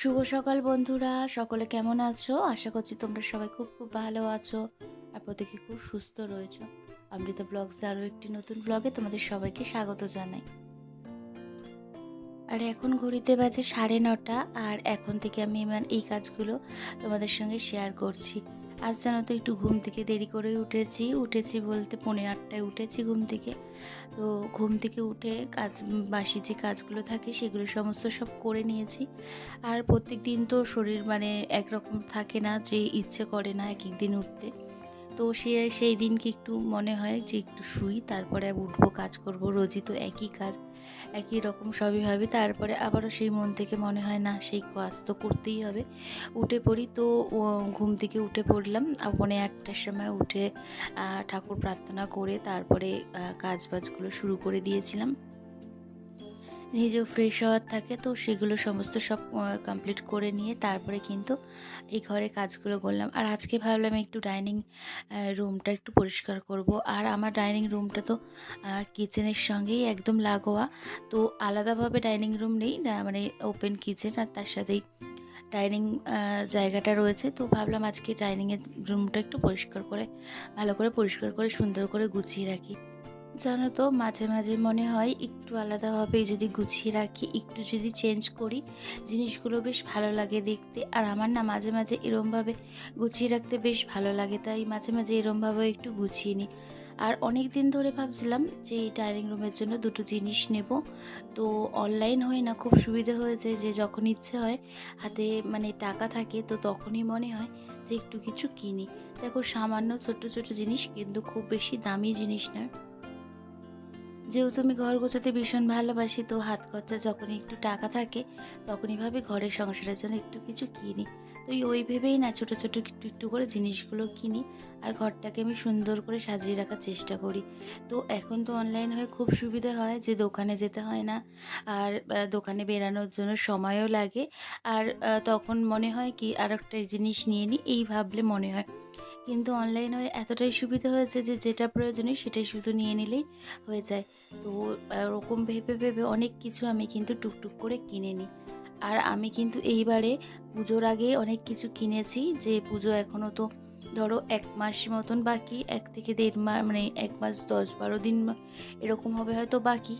শুভ সকাল বন্ধুরা, সকলে কেমন আছো? আশা করছি তোমরা সবাই খুব খুব ভালো আছো আর প্রত্যেকে খুব সুস্থ রয়েছো। অমৃতা ব্লগস আরও একটি নতুন ব্লগে তোমাদের সবাইকে স্বাগত জানাই। আর এখন ঘড়িতে বাজে সাড়ে নটা, আর এখন থেকে আমি এই কাজগুলো তোমাদের সঙ্গে শেয়ার করছি। আজ জানো তো একটু ঘুম থেকে দেরি করে উঠেছি। উঠেছি বলতে পনেরো আটটায় উঠেছি ঘুম থেকে। তো ঘুম থেকে উঠে কাজ, বাসি যে কাজগুলো থাকে সেগুলো সমস্ত সব করে নিয়েছি। আর প্রত্যেক দিন তো শরীর মানে একরকম থাকে না যে ইচ্ছে করে না এক এক দিন উঠতে। তো সে সেই দিনকে একটু মনে হয় যে একটু শুই, তারপরে উঠবো, কাজ করব, রোজই তো একই কাজ, একই রকম সবই ভাবি। তারপরে আবারও সেই মন থেকে মনে হয়, না, সেই কাজ তো করতেই হবে। উঠে পড়ি তো ঘুম থেকে উঠে পড়লাম। আর একটার সময় উঠে ঠাকুর প্রার্থনা করে তারপরে কাজ বাজগুলো শুরু করে দিয়েছিলাম। নিজেও ফ্রেশ হওয়ার থাকে, তো সেগুলো সমস্ত সব কমপ্লিট করে নিয়ে তারপরে কিন্তু এই ঘরে কাজগুলো করলাম। আর আজকে ভাবলাম একটু ডাইনিং রুমটা একটু পরিষ্কার করব। আর আমার ডাইনিং রুমটা তো কিচেনের সঙ্গেই একদম লাগোয়া। তো আলাদাভাবে ডাইনিং রুম নেই মানে ওপেন কিচেন আর তার সাথেই ডাইনিং জায়গাটা রয়েছে। তো ভাবলাম আজকে ডাইনিংয়ের রুমটা একটু পরিষ্কার করে, ভালো করে পরিষ্কার করে সুন্দর করে গুছিয়ে রাখি। জানো তো, মাঝে মাঝে মনে হয় একটু আলাদাভাবে যদি গুছিয়ে রাখি, একটু যদি চেঞ্জ করি, জিনিসগুলো বেশ ভালো লাগে দেখতে। আর আমার না মাঝে মাঝে এরমভাবে গুছিয়ে রাখতে বেশ ভালো লাগে, তাই মাঝে মাঝে এরমভাবে একটু গুছিয়ে নিই। আর অনেক দিন ধরে ভাবছিলাম যে এই ডাইনিং রুমের জন্য দুটো জিনিস নেব। তো অনলাইন হয়ে না খুব সুবিধা হয়েছে যে যখন ইচ্ছে হয়, হাতে মানে টাকা থাকে, তো তখনই মনে হয় যে একটু কিছু কিনি। দেখো, সামান্য ছোট্ট ছোট জিনিস কিন্তু খুব বেশি দামি জিনিস না। যেহেতু আমি ঘর গোছাতে ভীষণ ভালোবাসি, তো হাত খরচা যখনই একটু টাকা থাকে, তখনই ভাবে ঘরের সংসারের জন্য একটু কিছু কিনি। তো ওই ভেবেই না ছোটো ছোটো একটু একটু করে জিনিসগুলো কিনি আর ঘরটাকে আমি সুন্দর করে সাজিয়ে রাখার চেষ্টা করি। তো এখন তো অনলাইন হয়ে খুব সুবিধা হয় যে দোকানে যেতে হয় না, আর দোকানে বেরানোর জন্য সময়ও লাগে। আর তখন মনে হয় কি আর একটা জিনিস নিয়ে নিই এই ভাবলে মনে হয়। কিন্তু অনলাইন হয়ে এতটাই সুবিধা হয়েছে যে যেটা প্রয়োজনীয় সেটাই শুধু নিয়ে নিলেই হয়ে যায়। তো ওরকম ভেবে ভেবে অনেক কিছু আমি কিন্তু টুকটুক করে কিনে নিই আর আমি কিন্তু এইবারে পুজোর আগে অনেক কিছু কিনেছি যে পুজো এখনও তো ধরো এক মাস মতন বাকি, এক থেকে দেড় মাস মানে এক মাস দশ বারো দিন এরকম হবে হয়তো বাকি।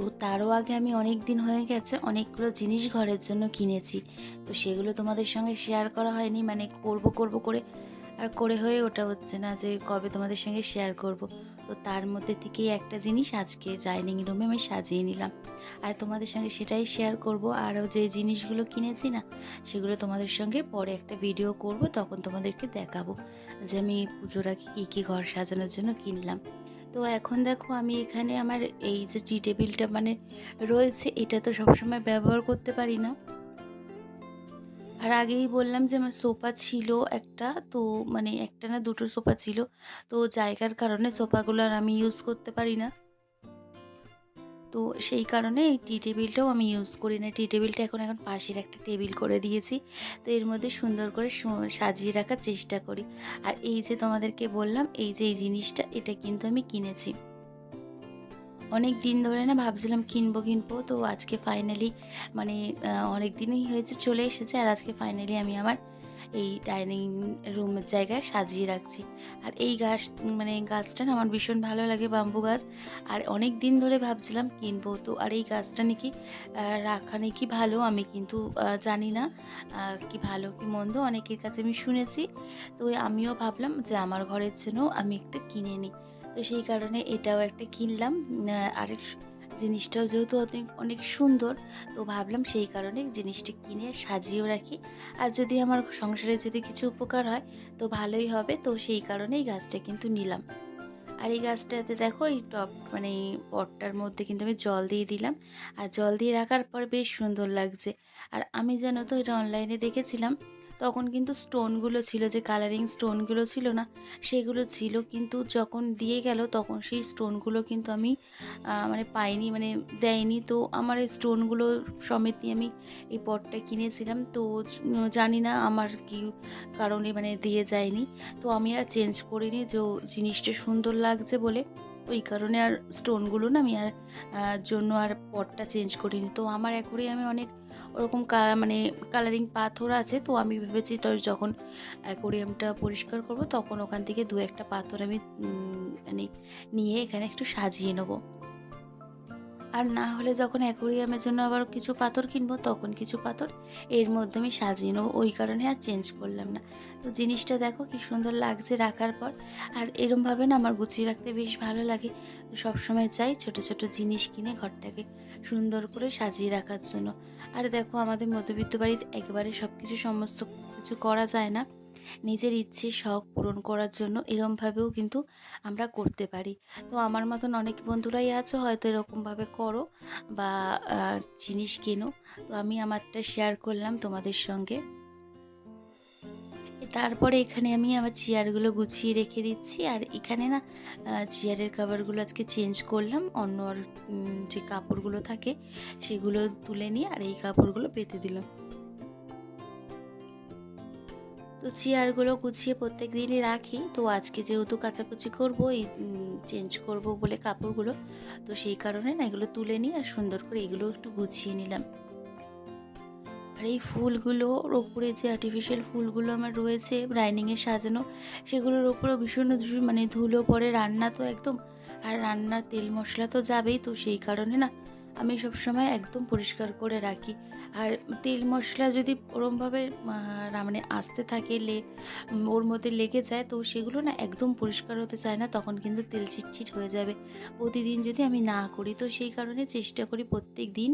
তো তারও আগে আমি অনেক দিন হয়ে গেছে, অনেকগুলো জিনিস ঘরের জন্য কিনেছি। তো সেগুলো তোমাদের সঙ্গে শেয়ার করা হয়নি মানে করব করব করে, আর করে হয়ে ওটা হচ্ছে না যে কবে তোমাদের সঙ্গে শেয়ার করব। তো তার মধ্যে থেকেই একটা জিনিস আজকে ডাইনিং রুমে আমি সাজিয়ে নিলাম। আর তোমাদের সঙ্গে সেটাই শেয়ার করব। আরও যে জিনিসগুলো কিনেছি না, সেগুলো তোমাদের সঙ্গে পরে একটা ভিডিও করব, তখন তোমাদেরকে দেখাবো যে আমি পুজোর আগে কী কী ঘর সাজানোর জন্য কিনলাম। তো এখন দেখো আমি এখানে আমার এই যে টি টেবিলটা মানে রয়েছে, এটা তো সবসময় ব্যবহার করতে পারি না। আর আগেই বললাম যে আমার সোফা ছিল একটা, তো মানে একটা না দুটো সোফা ছিল, তো জায়গার কারণে সোফাগুলো আর আমি ইউজ করতে পারি না। তো সেই কারণে এই টি টেবিলটাও আমি ইউজ করি না টি টেবিলটা এখন এখন পাশের একটা টেবিল করে দিয়েছি। তো এর মধ্যে সুন্দর করে সাজিয়ে রাখার চেষ্টা করি। আর এই যে তোমাদেরকে বললাম, এই যে এই জিনিসটা, এটা কিন্তু আমি কিনেছি। অনেক দিন ধরে না ভাবছিলাম কিনবো কিনবো। তো আজকে ফাইনালি মানে অনেক দিনই হয়েছে, চলে এসেছে। আর আজকে ফাইনালি আমি আমার এই ডাইনিং রুমের জায়গায় সাজিয়ে রাখছি। আর এই গাছ মানে গাছটা না আমার ভীষণ ভালো লাগে বাম্বু গাছ। আর অনেক দিন ধরে ভাবছিলাম কিনবো। তো আর এই গাছটা নাকি রাখা নাকি ভালো আমি কিন্তু জানি না কি ভালো কি মন্দ অনেকের কাছে আমি শুনেছি। তো আমিও ভাবলাম যে আমার ঘরের জন্য আমি একটা কিনে নিই তো সেই কারণে এটাও একটা কিনলাম। আরেক জিনিসটাও যেহেতু অনেক অনেক সুন্দর, তো ভাবলাম সেই কারণে জিনিসটা কিনে সাজিয়েও রাখি। আর যদি আমার সংসারে যদি কিছু উপকার হয়, তো ভালোই হবে, তো সেই কারণে এই গাছটা কিন্তু নিলাম। আর এই গাছটাতে দেখো, এই টপ মানে এই পটটার মধ্যে কিন্তু আমি জল দিয়ে দিলাম। আর জল দিয়ে রাখার পর বেশ সুন্দর লাগছে। আর আমি যেন তো এটা অনলাইনে দেখেছিলাম তখন কিন্তু স্টোনগুলো ছিল যে কালারিং স্টোনগুলো ছিল না, সেগুলো ছিল কিন্তু যখন দিয়ে গেল তখন সেই স্টোনগুলো কিন্তু আমি মানে পাইনি মানে দেয়নি। তো আমার এই স্টোনগুলো সমেতই আমি এই পটটা কিনেছিলাম। তো জানি না আমার কি কারণে মানে দিয়ে যায়নি। তো আমি আর চেঞ্জ করিনি যে জিনিসটা সুন্দর লাগছে বলে। ওই কারণে আর স্টোনগুলো না আমি আর জন্য আর পটটা চেঞ্জ করিনি। তো আমার অ্যাকোরিয়ামে অনেক ওরকম মানে কালারিং পাথর আছে, তো আমি ভেবেছি তো যখন অ্যাকোরিয়ামটা পরিষ্কার করব, তখন ওখান থেকে দু একটা পাথর আমি মানে নিয়ে এখানে একটু সাজিয়ে নেব। আর না হলে যখন অ্যাকোরিয়ামের জন্য আবার কিছু পাথর কিনবো, তখন কিছু পাথর এর মধ্যে আমি সাজিয়ে নেব। ওই কারণে আর চেঞ্জ করলাম না। তো জিনিসটা দেখো কি সুন্দর লাগছে রাখার পর। আর এরমভাবে না আমার গুছিয়ে রাখতে বেশ ভালো লাগে। তো সবসময় চাই ছোট ছোট জিনিস কিনে ঘরটাকে সুন্দর করে সাজিয়ে রাখার জন্য। আর দেখো আমাদের মধ্যবিত্ত বাড়িতে একেবারে সব কিছু সমস্ত কিছু করা যায় না। নিজের ইচ্ছে শখ পূরণ করার জন্য এরমভাবেও কিন্তু আমরা করতে পারি। তো আমার মতন অনেক বন্ধুরাই আছো, হয়তো এরকমভাবে করো বা জিনিস কেনো। তো আমি আমারটা শেয়ার করলাম তোমাদের সঙ্গে। তারপরে এখানে আমি আমার চেয়ারগুলো গুছিয়ে রেখে দিচ্ছি। আর এখানে না চেয়ারের কাভারগুলো আজকে চেঞ্জ করলাম। অন্য যে কাপড়গুলো থাকে, সেগুলো তুলে নিয়ে আর এই কাপড়গুলো পেতে দিলাম। তো চেয়ারগুলো গুছিয়ে প্রত্যেক দিনই রাখি। তো আজকে যেহেতু কাচাকুচি করব চেঞ্জ করব বলে কাপড়গুলো, তো সেই কারণে না এগুলো তুলে নিই আর সুন্দর করে এগুলো একটু গুছিয়ে নিলাম। আর এই ফুলগুলোর ওপরে যে আর্টিফিশিয়াল ফুলগুলো আমার রয়েছে ডাইনিংয়ে সাজানো, সেগুলোর ওপরেও ভীষণ মানে ধুলো পড়ে, রান্না তো একদম, আর রান্নার তেল মশলা তো যাবেই, তো সেই কারণে না আমি সবসময় একদম পরিষ্কার করে রাখি। আর তেল মশলা যদি ওরমভাবে মানে আসতে থাকে, লে ওর মধ্যে লেগে যায়, তো সেগুলো না একদম পরিষ্কার হতে চায় না, তখন কিন্তু তেল চিটচিট হয়ে যাবে। প্রতিদিন যদি আমি না করি, তো সেই কারণে চেষ্টা করি প্রত্যেক দিন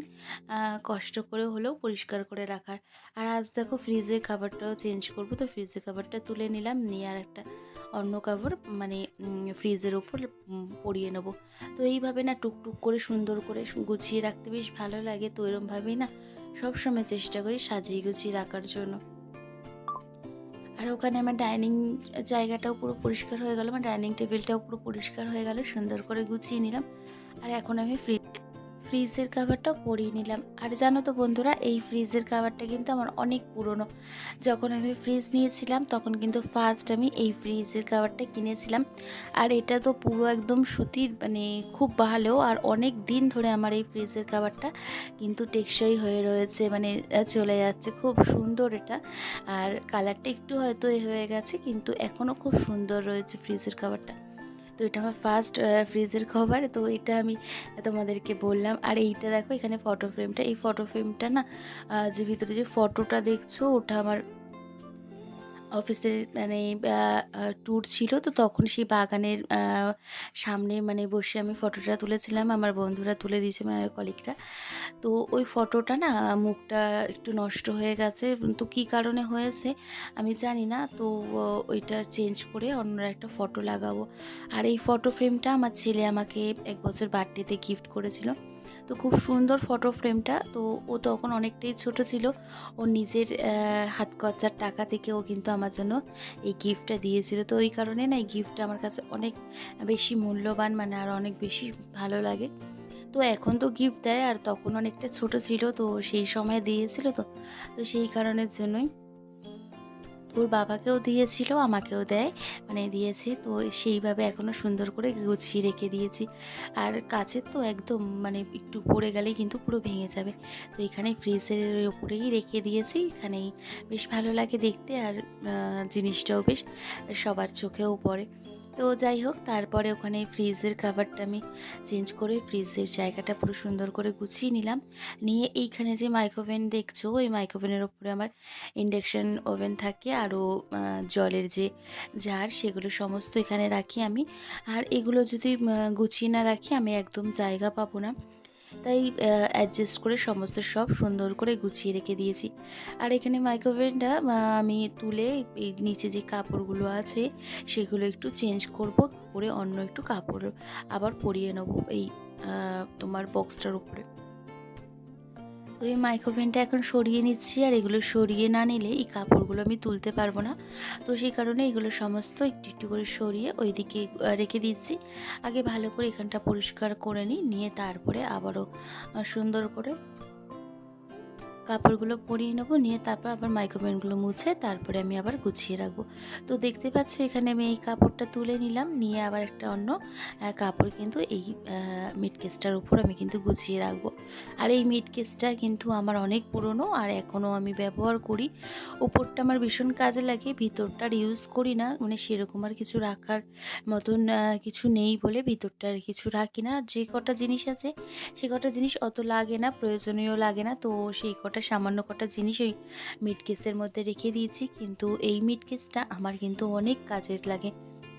কষ্ট করে হলেও পরিষ্কার করে রাখার। আর আজ দেখো ফ্রিজের খাবারটাও চেঞ্জ করব, তো ফ্রিজের খাবারটা তুলে নিলাম, নিয়ে আর একটা অন্য কাপড় মানে ফ্রিজের ওপর পরিয়ে নেব। তো এইভাবে না টুকটুক করে, সুন্দর করে গুছিয়ে রাখতে বেশ ভালো লাগে, তো এরমভাবেই না সবসময় চেষ্টা করি সাজিয়ে গুছিয়ে রাখার জন্য। আর ওখানে আমার ডাইনিং জায়গাটাও পুরো পরিষ্কার হয়ে গেল, আমার ডাইনিং টেবিলটাও পুরো পরিষ্কার হয়ে গেল, সুন্দর করে গুছিয়ে নিলাম। আর এখন আমি ফ্রিজ ফ্রিজের কাভারটাও পরিয়ে নিলাম। আর জানো তো বন্ধুরা, এই ফ্রিজের কাভারটা কিন্তু আমার অনেক পুরনো। যখন আমি ফ্রিজ নিয়েছিলাম, তখন কিন্তু ফার্স্ট আমি এই ফ্রিজের কাভারটা কিনেছিলাম। আর এটা তো পুরো একদম সুতির মানে খুব ভালো। আর অনেক দিন ধরে আমার এই ফ্রিজের কাভারটা কিন্তু টেকসই হয়ে রয়েছে মানে চলে যাচ্ছে। খুব সুন্দর এটা। আর কালারটা একটু হয়তো এ হয়ে গেছে, কিন্তু এখনও খুব সুন্দর রয়েছে ফ্রিজের খাবারটা তো এটা আমার ফার্স্ট ফ্রিজের কভার তো এটা আমি তোমাদেরকে বললাম। আর এইটা দেখো, এখানে ফটো ফ্রেমটা এই ফটো ফ্রেমটা না যে ভিতরে যে ফটোটা দেখছ, ওটা আমার অফিসের মানে ট্যুর ছিল। তো তখন সেই বাগানের সামনে মানে বসে আমি ফটোটা তুলেছিলাম। আমার বন্ধুরা তুলে দিয়েছে মানে কলিগরা তো ওই ফটোটা না, মুখটা একটু নষ্ট হয়ে গেছে। তো কী কারণে হয়েছে, আমি জানি না। তো ওইটা চেঞ্জ করে অন্য একটা ফটো লাগাবো। আর এই ফটো ফ্রেমটা আমার ছেলে আমাকে এক বছর বার্থডেতে গিফট করেছিল। তো খুব সুন্দর ফটো ফ্রেমটা তো ও তখন অনেকটাই ছোট ছিল। ও নিজের হাত খরচার টাকা থেকে ও কিন্তু আমার জন্য এই গিফটটা দিয়েছিল। তো ওই কারণে না এই গিফটটা আমার কাছে অনেক বেশি মূল্যবান মানে আর অনেক বেশি ভালো লাগে। তো এখন তো গিফট দেয় আর তখন অনেকটা ছোট ছিল। তো সেই সময় দিয়েছিল তো। তো সেই কারণের জন্যই ওর বাবাকেও দিয়েছিল, আমাকেও দেয়। মানে দিয়েছে, তো সেইভাবে এখনও সুন্দর করে গুছিয়ে রেখে দিয়েছি। আর কাছের তো একদম মানে একটু পড়ে গেলেই কিন্তু পুরো ভেঙে যাবে। তো এখানে ফ্রিজের ওপরেই রেখে দিয়েছি, এখানেই। বেশ ভালো লাগে দেখতে আর জিনিসটাও বেশ সবার চোখেও পড়ে। তো যাই হোক, তারপরে ওখানে ফ্রিজের কাভারটা আমি চেঞ্জ করে ফ্রিজের জায়গাটা পুরো সুন্দর করে গুছিয়ে নিলাম। নিয়ে এইখানে যে মাইক্রোভেন দেখছ, ওই মাইক্রোভেনের ওপরে আমার ইন্ডাকশান ওভেন থাকে আরও জলের যে জার সেগুলো সমস্ত এখানে রাখি আমি। আর এগুলো যদি গুছিয়ে না রাখি, আমি একদম জায়গা পাবো না। তাই অ্যাডজাস্ট করে সমস্ত সব সুন্দর করে গুছিয়ে রেখে দিয়েছি। আর এখানে মাইক্রোওভেনটা আমি তুলে এই নিচে যে কাপড়গুলো আছে, সেগুলো একটু চেঞ্জ করব, করে অন্য একটু কাপড় আবার পরিয়ে নেব এই তোমার বক্সটার উপরে। তো এই মাইক্রোভেনটা এখন সরিয়ে নিচ্ছি আর এগুলো সরিয়ে না নিলে এই কাপড়গুলো আমি তুলতে পারব না। তো সেই কারণে এগুলো সমস্ত একটু একটু করে সরিয়ে ওইদিকে দিকে রেখে দিচ্ছি। আগে ভালো করে এখানটা পরিষ্কার করে নিই, নিয়ে তারপরে আবারও সুন্দর করে কাপড়গুলো পরিয়ে নেব, নিয়ে তারপর আবার মাইক্রোওভেনগুলো মুছে তারপরে আমি আবার গুছিয়ে রাখব। তো দেখতে পাচ্ছ, এখানে আমি এই কাপড়টা তুলে নিলাম, নিয়ে আবার একটা অন্য কাপড় কিন্তু এই মিট কেসটার উপর আমি কিন্তু গুছিয়ে রাখব। আর এই মিট কেসটা কিন্তু আমার অনেক পুরনো আর এখনও আমি ব্যবহার করি। উপরটা আমার ভীষণ কাজে লাগে ভিতরটার ইউজ করি না মানে সেরকম আর কিছু রাখার মতন কিছু নেই বলে ভিতরটা আর কিছু রাখি না। যে কটা জিনিস আছে, সে কটা জিনিস অত লাগে না, প্রয়োজনীয় লাগে না, তো সেই কটা সামান্য কটা জিনিস ওই মিট কেসের মধ্যে রেখে দিয়েছি। কিন্তু এই মিট কেসটা আমার কিন্তু অনেক কাজের লাগে।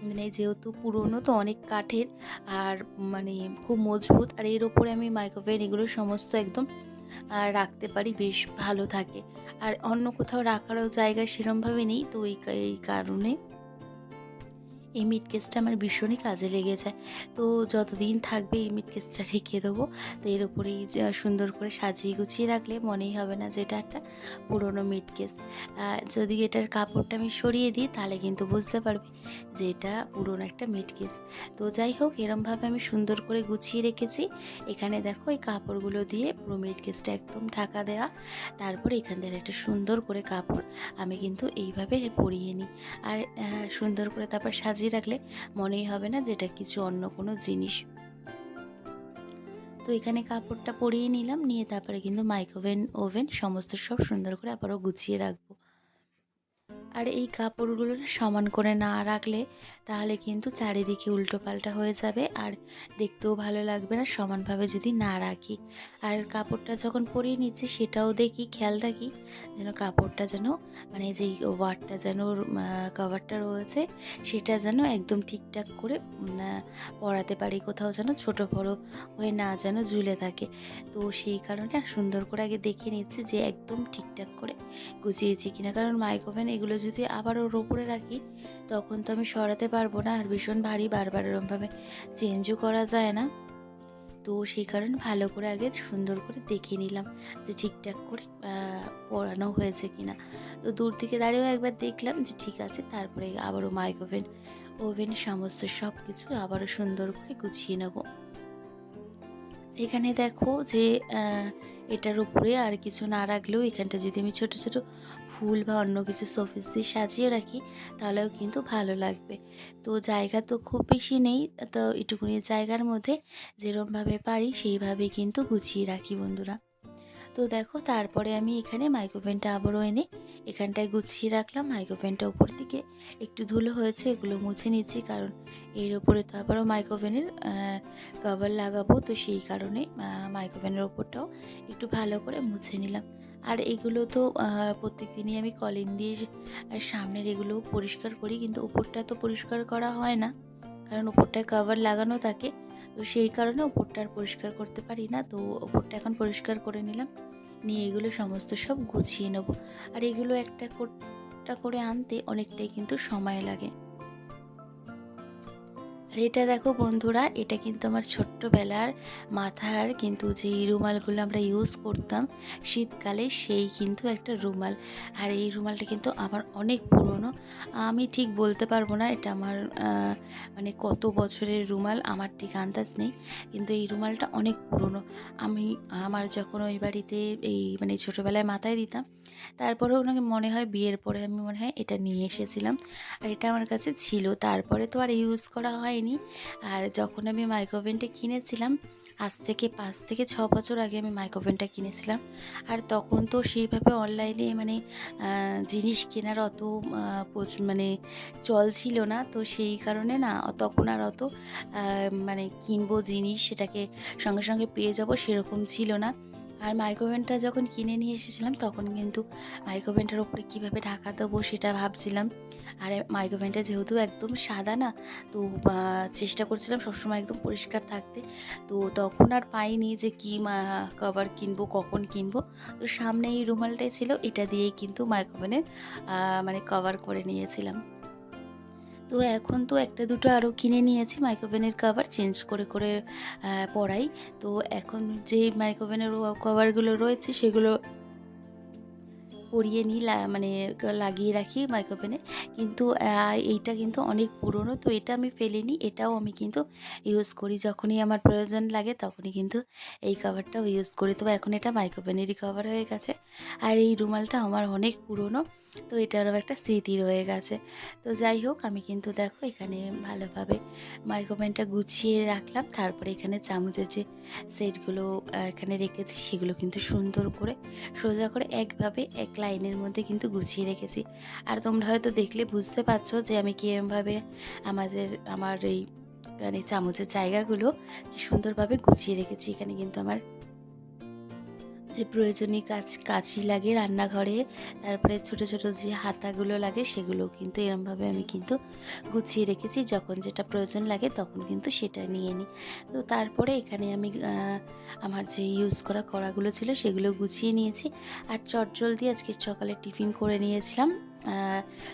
মানে যেহেতু পুরনো তো অনেক কাঠের আর মানে খুব মজবুত। আর এর ওপরে আমি মাইক্রোওয়েভ এগুলো সমস্ত একদম আর রাখতে পারি, বেশ ভালো থাকে। আর অন্য কোথাও রাখারও জায়গা সেরমভাবে নেই। তো এই কারণে এই মিট কেসটা আমার ভীষণই কাজে লেগে যায় তো যতদিন থাকবে এই মিট কেসটা রেখে দেবো। তো এর উপরেই সুন্দর করে সাজিয়ে গুছিয়ে রাখলে মনেই হবে না যে এটা একটা পুরনো মিট কেস যদি এটার কাপড়টা আমি সরিয়ে দিই, তাহলে কিন্তু বুঝতে পারবে যে এটা পুরনো একটা মিট কেস তো যাই হোক, এরমভাবে আমি সুন্দর করে গুছিয়ে রেখেছি। এখানে দেখো এই কাপড়গুলো দিয়ে পুরো মিট কেসটা একদম ঢাকা দেওয়া তারপর এখান থেকে একটা সুন্দর করে কাপড় আমি কিন্তু এইভাবে পরিয়ে নিই। আর সুন্দর করে তারপর সাজিয়ে রাখলে মনেই হবে না যেটা কিছু অন্য কোনো জিনিস। তো এখানে কাপড়টা পরিয়ে নিলাম, নিয়ে তারপরে কিন্তু মাইক্রোওভেন ওভেন সমস্ত সব সুন্দর করে আবারও গুছিয়ে রাখব। আর এই কাপড়গুলো সমান করে না রাখলে তাহলে কিন্তু চারিদিকে উল্টো পাল্টা হয়ে যাবে আর দেখতেও ভালো লাগবে না সমানভাবে যদি না রাখি। আর কাপড়টা যখন পরিয়ে নিচ্ছি সেটাও দেখি, খেয়াল রাখি যেন কাপড়টা যেন মানে যেই ওয়ারটা যেন কভারটা রয়েছে সেটা যেন একদম ঠিকঠাক করে পরাতে পারি, কোথাও যেন ছোট বড় হয়ে না যেন ঝুলে থাকে। তো সেই কারণে সুন্দর করে আগে দেখে নিচ্ছি যে একদম ঠিকঠাক করে গুছিয়েছি কিনা। কারণ মাইক্রোওভেন এগুলো যদি আবার ওর ওপরে রাখি, তখন তো আমি সরাতে পারব না। আর ভীষণ ভারী বারবার এরমভাবে চেঞ্জও করা যায় না। তো সেই কারণে ভালো করে আগে সুন্দর করে দেখে নিলাম যে ঠিকঠাক করে পরানো হয়েছে কিনা। তো দূর থেকে দাঁড়িয়েও একবার দেখলাম যে ঠিক আছে, তারপরে আবারও মাইক্রোওভেন ওভেন সমস্ত সব কিছু আবারও সুন্দর করে গুছিয়ে নেব। এখানে দেখো যে এটার উপরে আর কিছু না রাখলেও এখানটা যদি আমি ছোট ছোট ফুল বা অন্য কিছু শোপিস দিয়ে সাজিয়ে রাখি, তাহলেও কিন্তু ভালো লাগবে। তো জায়গা তো খুব বেশি নেই, তো এটুকুনি জায়গার মধ্যে যেরমভাবে পারি সেইভাবে কিন্তু গুছিয়ে রাখি বন্ধুরা। তো দেখো তারপরে আমি এখানে মাইক্রোওভেনটা আবারও এনে এখানটায় গুছিয়ে রাখলাম মাইক্রোওভেনটা উপর দিকে একটু ধুলো হয়েছে, এগুলো মুছে নিচ্ছি কারণ এর ওপরে তো আবারও মাইক্রোওভেনের কভার লাগাবো, তো সেই কারণে মাইক্রোওভেনের ওপরটাও একটু ভালো করে মুছে নিলাম। আর এগুলো তো প্রত্যেক দিনই আমি কলিন দিয়ে সামনের এগুলো পরিষ্কার করি, কিন্তু উপরটা তো পরিষ্কার করা হয় না। কারণ উপরটায় কভার লাগানো থাকে। তো সেই কারণে উপরটা আর পরিষ্কার করতে পারি না। তো উপরটা এখন পরিষ্কার করে নিলাম। নিয়ে এগুলো সমস্ত সব গুছিয়ে নেব। আর এগুলো একটা একটা করে আনতে অনেকটাই কিন্তু সময় লাগে। আর এটা দেখো বন্ধুরা, এটা কিন্তু আমার ছোট্টবেলার মাথার কিন্তু যে রুমালগুলো আমরা ইউজ করতাম শীতকালে, সেই কিন্তু একটা রুমাল। আর এই রুমালটা কিন্তু আমার অনেক পুরনো। আমি ঠিক বলতে পারব না, এটা আমার মানে কত বছরের রুমাল, আমার ঠিক আন্দাজ নেই। কিন্তু এই রুমালটা অনেক পুরনো। আমি, আমার যখন ওই বাড়িতে এই মানে ছোটোবেলায় মাথায় দিতাম তারপরেও ওনাকে মনে হয় বিয়ের পরে আমি মনে হয় এটা নিয়ে এসেছিলাম। আর এটা আমার কাছে ছিল। তারপরে তো আর ইউজ করা হয়নি। আর যখন আমি মাইক্রোওভেনটা কিনেছিলাম, আজ থেকে পাঁচ থেকে ছ বছর আগে আমি মাইক্রোওভেনটা কিনেছিলাম। আর তখন তো সেইভাবে অনলাইনে মানে জিনিস কেনার অত মানে চল ছিল না। তো সেই কারণে না, তখন আর অত মানে কিনবো জিনিস সেটাকে সঙ্গে সঙ্গে পেয়ে যাব সেরকম ছিল না। আর মাইক্রোওভেনটা যখন কিনে নিয়ে এসেছিলাম, তখন কিন্তু মাইক্রোওভেনটার উপরে কীভাবে ঢাকা দেবো সেটা ভাবছিলাম। আর মাইক্রোওভেনটা যেহেতু একদম সাদা না, তো চেষ্টা করছিলাম সবসময় একদম পরিষ্কার থাকতে। তো তখন আর পাইনি যে কী কভার কিনবো, কখন কিনবো। তো সামনে এই রুমালটাই ছিল, এটা দিয়েই কিন্তু মাইক্রোওভেনের মানে কভার করে নিয়েছিলাম। তো এখন তো একটা দুটো আরও কিনে নিয়েছি মাইক্রোওভেনের কভার চেঞ্জ করে করে পরাই তো এখন যে মাইক্রোভেনের কভারগুলো রয়েছে সেগুলো পরিয়ে নিই মানে লাগিয়ে রাখি মাইক্রোওভেনে কিন্তু এইটা কিন্তু অনেক পুরনো, তো এটা আমি ফেলিনি, এটাও আমি কিন্তু ইউজ করি। যখনই আমার প্রয়োজন লাগে তখনই কিন্তু এই কভারটাও ইউজ করি। তো এখন এটা মাইক্রোওভেনেরই কভার হয়ে গেছে। আর এই রুমালটা আমার অনেক পুরনো। তো এটারও একটা স্মৃতি রয়ে গেছে। তো যাই হোক, আমি কিন্তু দেখো এখানে ভালোভাবে মাইক্রোওভেনটা গুছিয়ে রাখলাম। তারপরে এখানে চামচের যে সেটগুলো এখানে রেখেছি সেগুলো কিন্তু সুন্দর করে, সোজা করে একভাবে এক লাইনের মধ্যে কিন্তু গুছিয়ে রেখেছি। আর তোমরা হয়তো দেখলে বুঝতে পারছ যে আমি কীরমভাবে আমাদের, আমার এই মানে চামচের জায়গাগুলো সুন্দরভাবে গুছিয়ে রেখেছি। এখানে কিন্তু আমার যে প্রয়োজনীয় কাজ কাঁচি লাগে রান্নাঘরে। তারপরে ছোট ছোট যে হাতাগুলো লাগে সেগুলো কিন্তু এরমভাবে আমি কিন্তু গুছিয়ে রেখেছি। যখন যেটা প্রয়োজন লাগে তখন কিন্তু সেটা নিয়ে নিই। তো তারপরে এখানে আমি আমার যে ইউজ করা কড়াগুলো ছিল সেগুলো গুছিয়ে নিয়েছি। আর চটজলদি আজকে সকালে টিফিন করে নিয়েছিলাম।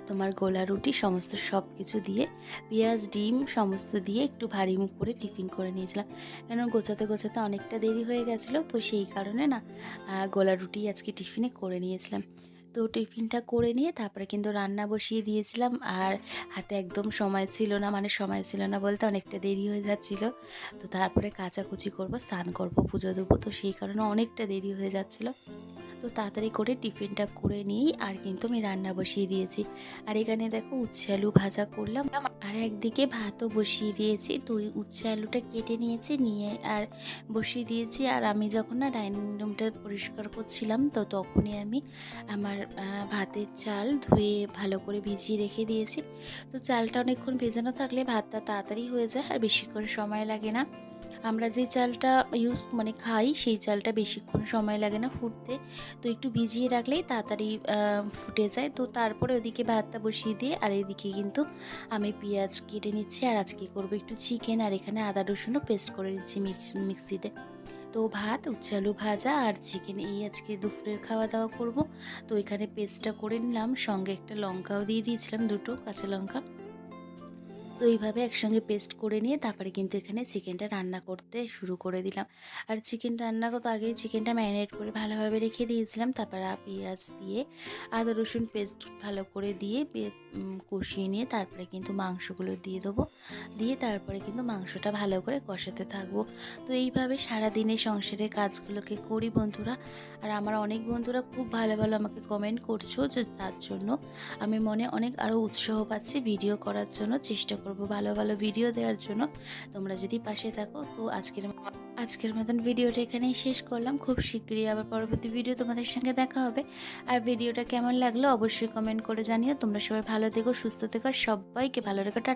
তোমার গোলা রুটি, সমস্ত সব কিছু দিয়ে, পেঁয়াজ, ডিম, সমস্ত দিয়ে একটু ভারী মুখ করে টিফিন করে নিয়েছিলাম। কেন গোছাতে গোছাতে অনেকটা দেরি হয়ে গেছিল, তো সেই কারণে না গোলা রুটি আজকে টিফিনে করে নিয়েছিলাম। তো টিফিনটা করে নিয়ে তারপরে কিন্তু রান্না বসিয়ে দিয়েছিলাম, আর হাতে একদম সময় ছিল না মানে সময় ছিল না বলতে অনেকটা দেরি হয়ে যাচ্ছিল। তো তারপরে কাচাকুচি করব, স্নান করব, পুজো দেবো, তো সেই কারণে অনেকটা দেরি হয়ে যাচ্ছিল। তো তাড়াতাড়ি করে টিফিনটা করে নিয়েই আর কিন্তু আমি রান্না বসিয়ে দিয়েছি। আর এখানে দেখো উচ্ছে আলু ভাজা করলাম। আর একদিকে ভাতও বসিয়ে দিয়েছি। তো ওই উচ্ছে আলুটা কেটে নিয়েছি, নিয়ে আর বসিয়ে দিয়েছি। আর আমি যখন না ডাইনিং রুমটা পরিষ্কার করছিলাম, তো তখনই আমি আমার ভাতের চাল ধুয়ে ভালো করে ভিজিয়ে রেখে দিয়েছি। তো চালটা অনেকক্ষণ ভেজানো থাকলে ভাতটা তাড়াতাড়ি হয়ে যায় আর বেশিক্ষণ সময় লাগে না। আমরা যে চালটা ইউজ মানে খাই, সেই চালটা বেশিক্ষণ সময় লাগে না ফুটতে। তো একটু ভিজিয়ে রাখলেই তাড়াতাড়ি ফুটে যায়। তো তারপরে ওদিকে ভাতটা বসিয়ে দিয়ে, আর এদিকে কিন্তু আমি পেঁয়াজ কেটে নিচ্ছি। আর আজকে করব একটু চিকেন আর এখানে আদা রসুনও পেস্ট করে নিচ্ছি মিক্স- মিক্সিতে তো ভাত, উচ্ছে আলু ভাজা, আর চিকেন এই আজকে দুপুরের খাওয়া দাওয়া করব। তো এখানে পেস্টটা করে নিলাম। সঙ্গে একটা লঙ্কাও দিয়ে দিয়েছিলাম, দুটো কাঁচা লঙ্কা। তো এইভাবে একসঙ্গে পেস্ট করে নিয়ে তারপরে কিন্তু এখানে চিকেনটা রান্না করতে শুরু করে দিলাম। আর চিকেন রান্না করতে আগেই চিকেনটা ম্যারিনেট করে ভালোভাবে রেখে দিয়েছিলাম। তারপরে পেঁয়াজ দিয়ে আদা, রসুন পেস্ট ভালো করে দিয়ে কষিয়ে নিয়ে তারপরে কিন্তু মাংসগুলো দিয়ে দেবো। দিয়ে তারপরে কিন্তু মাংসটা ভালো করে কষাতে থাকব। তো এইভাবে সারা দিনে সংসারের কাজগুলোকে করি বন্ধুরা। আর আমার অনেক বন্ধুরা খুব ভালো ভালো আমাকে কমেন্ট করছ যে তার জন্য আমি মনে অনেক আরও উৎসাহ পাচ্ছি ভিডিও করার জন্য। চেষ্টা করব ভালো ভালো ভিডিও দেওয়ার জন্য। তোমরা যদি পাশে থাকো, তো আজকের আজকের মতন ভিডিওটা এখানেই শেষ করলাম। খুব শীঘ্রই আবার পরবর্তী ভিডিও তোমাদের সঙ্গে দেখা হবে। আর ভিডিওটা কেমন লাগল অবশ্যই কমেন্ট করে জানিও। তোমরা সবাই ভালো থেকো, সুস্থ থেকো সবাইকে ভালো রেখো